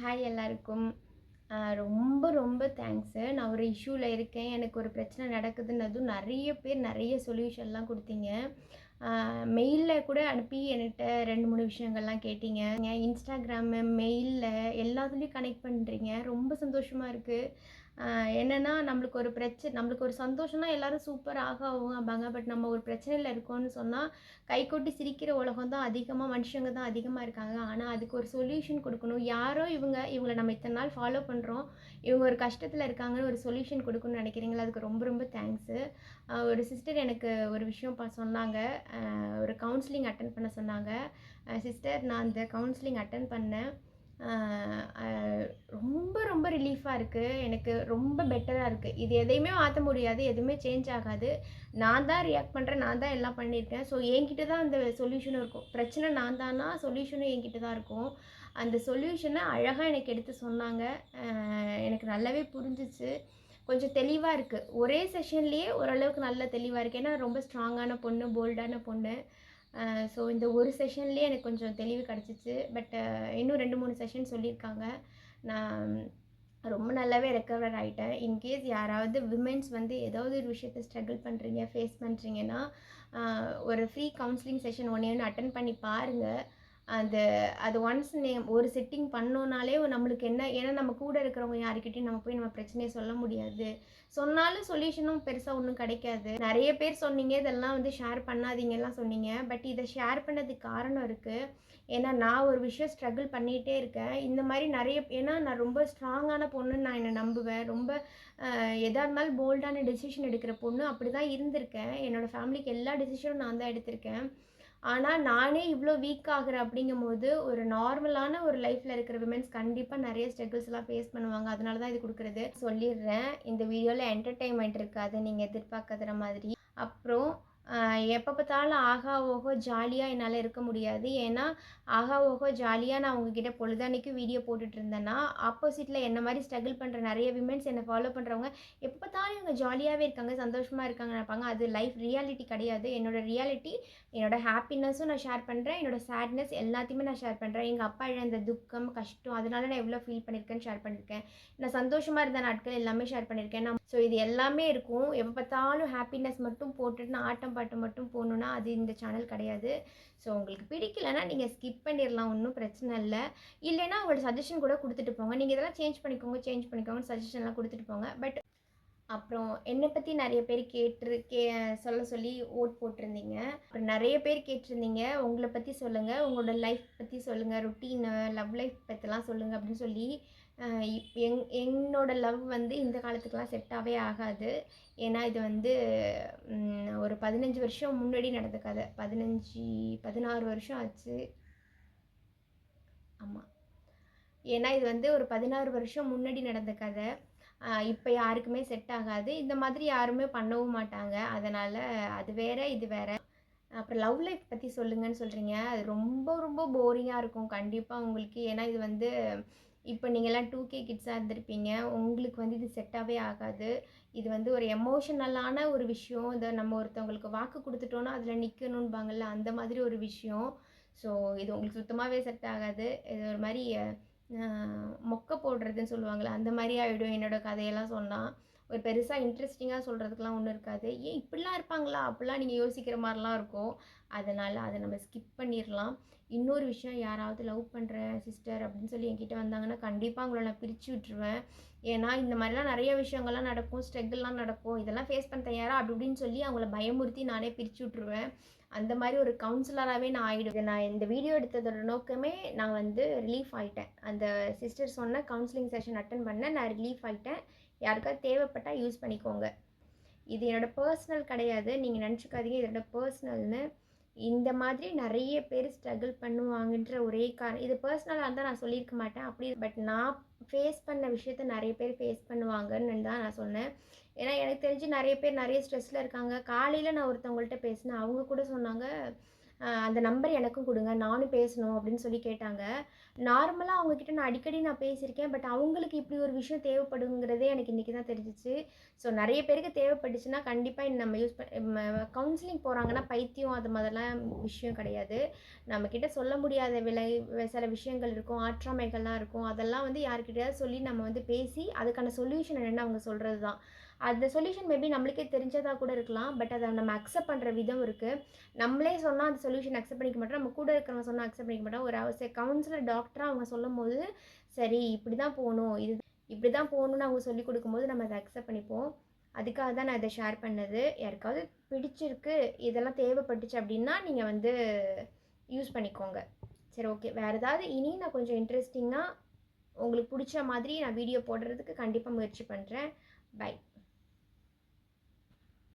Hi எல்லாருக்கும். ரொம்ப ரொம்ப தேங்க்ஸு நான் ஒரு இஷ்யூவில் இருக்கேன். எனக்கு ஒரு பிரச்சனை நடக்குதுன்னதும் நிறைய பேர் நிறைய சொல்யூஷன்லாம் கொடுத்தீங்க. மெயிலில் கூட அனுப்பி என்கிட்ட ரெண்டு மூணு விஷயங்கள்லாம் கேட்டீங்க. இன்ஸ்டாகிராமு மெயிலில் எல்லாத்துலேயும் கனெக்ட் பண்ணுறீங்க ரொம்ப சந்தோஷமாக இருக்குது என்னென்னா நம்மளுக்கு ஒரு பிரச்சனை நம்மளுக்கு ஒரு சந்தோஷம்னா எல்லோரும் சூப்பர் ஆக ஆகும்பாங்க பட் நம்ம ஒரு பிரச்சனையில் இருக்கோம்னு சொன்னால் கைகொட்டி சிரிக்கிற உலகம் தான் அதிகமாக மனுஷங்க தான் அதிகமாக இருக்காங்க. ஆனால் அதுக்கு ஒரு சொல்யூஷன் கொடுக்கணும். யாரோ இவங்க இவங்களை நம்ம இத்தனை நாள் ஃபாலோ பண்ணுறோம் இவங்க ஒரு கஷ்டத்தில் இருக்காங்கன்னு ஒரு சொல்யூஷன் கொடுக்கணும்னு நினைக்கிறீங்களா? அதுக்கு ரொம்ப ரொம்ப தேங்க்ஸு ஒரு சிஸ்டர் எனக்கு ஒரு விஷயம் பா சொன்னாங்க. ஒரு கவுன்சிலிங் அட்டன் பண்ண சொன்னாங்க. சிஸ்டர் நான் அந்த கவுன்சிலிங் அட்டன் பண்ணேன். ரொம்ப ரொம்ப ரிலீஃபாக இருக்குது எனக்கு ரொம்ப பெட்டராக இருக்குது இது எதையுமே மாற்ற முடியாது. எதுவுமே சேஞ்ச் ஆகாது. நான் தான் ரியாக்ட் பண்ணுறேன் நான் தான் எல்லாம் பண்ணியிருக்கேன். ஸோ என்கிட்ட தான் அந்த சொல்யூஷனும் இருக்கும். பிரச்சனை நான் தானா? சொல்யூஷனும் என்கிட்ட தான் இருக்கும். அந்த சொல்யூஷனை அழகாக எனக்கு எடுத்து சொன்னாங்க. எனக்கு நல்லாவே புரிஞ்சிச்சு. கொஞ்சம் தெளிவாக இருக்குது ஒரே செஷன்லேயே ஓரளவுக்கு நல்ல தெளிவாக இருக்குது ஏன்னா ரொம்ப ஸ்ட்ராங்கான பொண்ணு போல்டான பொண்ணு. ஸோ இந்த ஒரு செஷன்லேயே எனக்கு கொஞ்சம் தெளிவு கிடச்சிச்சு. பட் இன்னும் ரெண்டு மூணு செஷன் சொல்லியிருக்காங்க. நான் ரொம்ப நல்லாவே ரெக்கவர் ஆகிட்டேன் இன்கேஸ் யாராவது விமென்ஸ் வந்து ஏதாவது ஒரு விஷயத்த ஸ்ட்ரகிள் பண்ணுறீங்க ஃபேஸ் பண்ணுறீங்கன்னா ஒரு ஃப்ரீ கவுன்சிலிங் செஷன் ஒன்று ஒன்று அட்டன் பண்ணி பாருங்கள் அது அது ஒன்ஸ் நே ஒரு செட்டிங் பண்ணோனாலே நம்மளுக்கு என்ன ஏன்னா நம்ம கூட இருக்கிறவங்க யாருக்கிட்டையும் நம்ம போய் நம்ம பிரச்சனையை சொல்ல முடியாது. சொன்னாலும் சொல்யூஷனும் பெருசாக ஒன்றும் கிடைக்காது. நிறைய பேர் சொன்னீங்க இதெல்லாம் வந்து ஷேர் பண்ணாதீங்கலாம் சொன்னீங்க. பட் இதை ஷேர் பண்ணதுக்கு காரணம் இருக்குது ஏன்னா நான் ஒரு விஷயம் ஸ்ட்ரகிள் பண்ணிகிட்டே இருக்கேன். இந்த மாதிரி நிறைய ஏன்னா நான் ரொம்ப ஸ்ட்ராங்கான பொண்ணுன்னு நான் என்னை நம்புவேன். ரொம்ப எதாக இருந்தாலும் போல்டான டெசிஷன் எடுக்கிற பொண்ணு அப்படி தான் இருந்திருக்கேன் என்னோடய ஃபேமிலிக்கு எல்லா டெசிஷனும் நான் தான் எடுத்திருக்கேன். ஆனால் நானே இவ்வளோ வீக் ஆகுறேன் அப்படிங்கும்போது ஒரு நார்மலான ஒரு லைஃப்பில் இருக்கிற விமென்ஸ் கண்டிப்பாக நிறைய ஸ்ட்ரகிள்ஸ்லாம் ஃபேஸ் பண்ணுவாங்க. அதனால தான் இது கொடுக்குறது. சொல்லிடுறேன். இந்த வீடியோவில் என்டர்டெயின்மெண்ட் இருக்காது. நீங்கள் எதிர்பார்க்குற மாதிரி. அப்புறம் எப்போ பார்த்தாலும் ஆகா ஓஹோ ஜாலியாக என்னால் இருக்க முடியாது. ஏன்னா ஆகா ஓஹோ ஜாலியாக நான் உங்ககிட்ட பொழுதானிக்கும் வீடியோ போட்டுட்டு இருந்தேன்னா ஆப்போசிட்டில் என்ன மாதிரி ஸ்ட்ரகிள் பண்ணுற நிறைய விமென்ஸ் என்னை ஃபாலோ பண்ணுறவங்க எப்போ பார்த்தாலும் இவங்க ஜாலியாகவே இருக்காங்க சந்தோஷமாக இருக்காங்க நினைப்பாங்க. அது லைஃப் ரியாலிட்டி கிடையாது. என்னோடய ரியாலிட்டி என்னோடய ஹாப்பினஸும் நான் ஷேர் பண்ணுறேன் என்னோடய சேட்னஸ் எல்லாத்தையுமே நான் ஷேர் பண்ணுறேன் எங்கள் அப்பா இழந்த துக்கம் கஷ்டம் அதனால நான் எவ்வளோ ஃபீல் பண்ணியிருக்கேன்னு ஷேர் பண்ணியிருக்கேன் நான் சந்தோஷமாக இருந்த நாட்கள் எல்லாமே ஷேர் பண்ணியிருக்கேன் நான் ஸோ இது எல்லாமே இருக்கும். எப்போ பார்த்தாலும் ஹாப்பினஸ் மட்டும் போட்டுட்டு ஆட்டம் பாட்டு மட்டும் போகணுன்னா அது இந்த சேனல் கிடையாது. ஸோ உங்களுக்கு பிடிக்கலன்னா நீங்கள் ஸ்கிப் பண்ணிடலாம். ஒன்றும் பிரச்சனை இல்லை. இல்லைன்னா உங்களோட சஜஷன் கூட கொடுத்துட்டு போங்க. நீங்கள் இதெல்லாம் சேஞ்ச் பண்ணிக்கோங்க சேஞ்ச் பண்ணிக்கோங்க சஜஷன்லாம் கொடுத்துட்டு போங்க. பட் அப்புறம் என்னை பற்றி நிறைய பேர் கேட்டு கே சொல்ல சொல்லி ஓட் போட்டிருந்தீங்க. அப்புறம் நிறைய பேர் கேட்டிருந்தீங்க. உங்களை பற்றி சொல்லுங்கள் உங்களோட லைஃப் பற்றி சொல்லுங்கள் ருட்டீனு லவ் லைஃப் பற்றிலாம் சொல்லுங்கள் அப்படின்னு சொல்லி எங் என்னோட லவ் வந்து இந்த காலத்துக்கெலாம் செட்டாகவே ஆகாது. ஏன்னா இது வந்து ஒரு பதினஞ்சு வருஷம் முன்னாடி நடந்த கதை. பதினஞ்சு பதினாறு வருஷம் ஆச்சு. ஆமாம் ஏன்னா இது வந்து ஒரு பதினாறு வருஷம் முன்னாடி நடந்த கதை. இப்போ யாருக்குமே செட் ஆகாது. இந்த மாதிரி யாருமே பண்ணவும் மாட்டாங்க. அதனால் அது வேற இது வேற. அப்புறம் லவ் லைஃப் பற்றி சொல்லுங்கன்னு சொல்கிறீங்க அது ரொம்ப ரொம்ப போரிங்காக இருக்கும். கண்டிப்பாக உங்களுக்கு. ஏன்னா இது வந்து இப்போ நீங்கள்லாம் டூ கே கிட்ஸாக இருந்திருப்பீங்க. உங்களுக்கு வந்து இது செட்டாகவே ஆகாது. இது வந்து ஒரு எமோஷனலான ஒரு விஷயம். இதை நம்ம ஒருத்தவங்களுக்கு வாக்கு கொடுத்துட்டோன்னா அதில் நிற்கணும்பாங்கள்ல அந்த மாதிரி ஒரு விஷயம். ஸோ இது உங்களுக்கு சுத்தமாகவே செட் ஆகாது. இது ஒரு மாதிரி மொக்க போடுறதுன்னு சொல்லுவாங்கள்ல அந்த மாதிரி ஆகிடும் என்னோடய கதையெல்லாம் சொன்னால் ஒரு பெருசாக இன்ட்ரெஸ்டிங்காக சொல்கிறதுக்கெலாம் ஒன்றும் இருக்காது. ஏன் இப்படிலாம் இருப்பாங்களா? அப்படிலாம் நீங்கள் யோசிக்கிற மாதிரிலாம் இருக்கும். அதனால் அதை நம்ம ஸ்கிப் பண்ணிடலாம் இன்னொரு விஷயம் யாராவது லவ் பண்ணுற சிஸ்டர் அப்படின்னு சொல்லி என்கிட்ட வந்தாங்கன்னா கண்டிப்பாக அவங்கள நான் பிரித்து விட்ருவேன் ஏன்னா இந்த மாதிரிலாம் நிறைய விஷயங்கள்லாம் நடக்கும். ஸ்ட்ரகிள்லாம் நடக்கும். இதெல்லாம் ஃபேஸ் பண்ண தயாரா? அப்படி இப்படின்னு சொல்லி அவங்கள பயமுறுத்தி நானே பிரித்து விட்ருவேன் அந்த மாதிரி ஒரு கவுன்சிலராகவே நான் ஆகிடுவேன் நான் இந்த வீடியோ எடுத்ததோட நோக்கமே நான் வந்து ரிலீஃப் ஆகிட்டேன் அந்த சிஸ்டர் சொன்ன கவுன்சிலிங் செஷன் அட்டன் பண்ண நான் ரிலீஃப் ஆகிட்டேன் யாருக்காவது தேவைப்பட்டால் யூஸ் பண்ணிக்கோங்க. இது என்னோடய பர்சனல் கிடையாது. நீங்கள் நினச்சிக்காதீங்க. இதோட பர்சனல்னு இந்த மாதிரி நிறைய பேர் ஸ்ட்ரகிள் பண்ணுவாங்கன்ற ஒரே காரணம். இது பர்சனலாக இருந்தால் நான் சொல்லியிருக்க மாட்டேன். அப்படி பட் நான் ஃபேஸ் பண்ண விஷயத்த நிறைய பேர் ஃபேஸ் பண்ணுவாங்கன்னு தான் நான் சொன்னேன். ஏன்னா எனக்கு தெரிஞ்சு நிறைய பேர் நிறைய ஸ்ட்ரெஸ்ஸில் இருக்காங்க. காலையில் நான் ஒருத்தவங்கள்ட்ட பேசினேன். அவங்க கூட சொன்னாங்க அந்த நம்பர் எனக்கும் கொடுங்க நானும் பேசணும் அப்படின்னு சொல்லி கேட்டாங்க. நார்மலாக அவங்கக்கிட்ட நான் அடிக்கடி நான் பேசியிருக்கேன். பட் அவங்களுக்கு இப்படி ஒரு விஷயம் தேவைப்படுங்கிறதே எனக்கு இன்றைக்கி தான் தெரிஞ்சிச்சு. ஸோ நிறைய பேருக்கு தேவைப்பட்டுச்சுன்னா கண்டிப்பாக நம்ம யூஸ் பண்ண கவுன்சிலிங் போகிறாங்கன்னா பைத்தியம் அது மாதிரிலாம் விஷயம் கிடையாது. நம்மக்கிட்ட சொல்ல முடியாத விலை சில விஷயங்கள் இருக்கும் ஆற்றாமைகள்லாம் இருக்கும். அதெல்லாம் வந்து யார்கிட்டயாவது சொல்லி நம்ம வந்து பேசி அதுக்கான சொல்யூஷன் என்னென்னு அவங்க சொல்கிறது தான். அந்த சொல்யூஷன் மேபி நம்மளுக்கே தெரிஞ்சதாக கூட இருக்கலாம். பட் அதை நம்ம அக்செப்ட் பண்ணுற விதம் இருக்குது நம்மளே சொன்னால் அந்த சொல்யூஷன் அக்செப்ட் பண்ணிக்க மாட்டோம். நம்ம கூட இருக்கிறவங்க சொன்னால் அக்செப்ட் பண்ணிக்க மாட்டோம். ஒரு அவசிய கவுன்சிலர் டாக்டராக அவங்க சொல்லும் போது சரி இப்படி தான் போகணும். இது இப்படி தான் போகணும்னு அவங்க சொல்லி கொடுக்கும்போது நம்ம அதை அக்செப்ட் பண்ணிப்போம். அதுக்காக தான் நான் இதை ஷேர் பண்ணது. யாருக்காவது பிடிச்சிருக்கு இதெல்லாம் தேவைப்பட்டுச்சு அப்படின்னா நீங்கள் வந்து யூஸ் பண்ணிக்கோங்க. சரி ஓகே வேறு ஏதாவது இனி நான் கொஞ்சம் இன்ட்ரெஸ்டிங்காக உங்களுக்கு பிடிச்ச மாதிரி நான் வீடியோ போடுறதுக்கு கண்டிப்பாக முயற்சி பண்ணுறேன் பை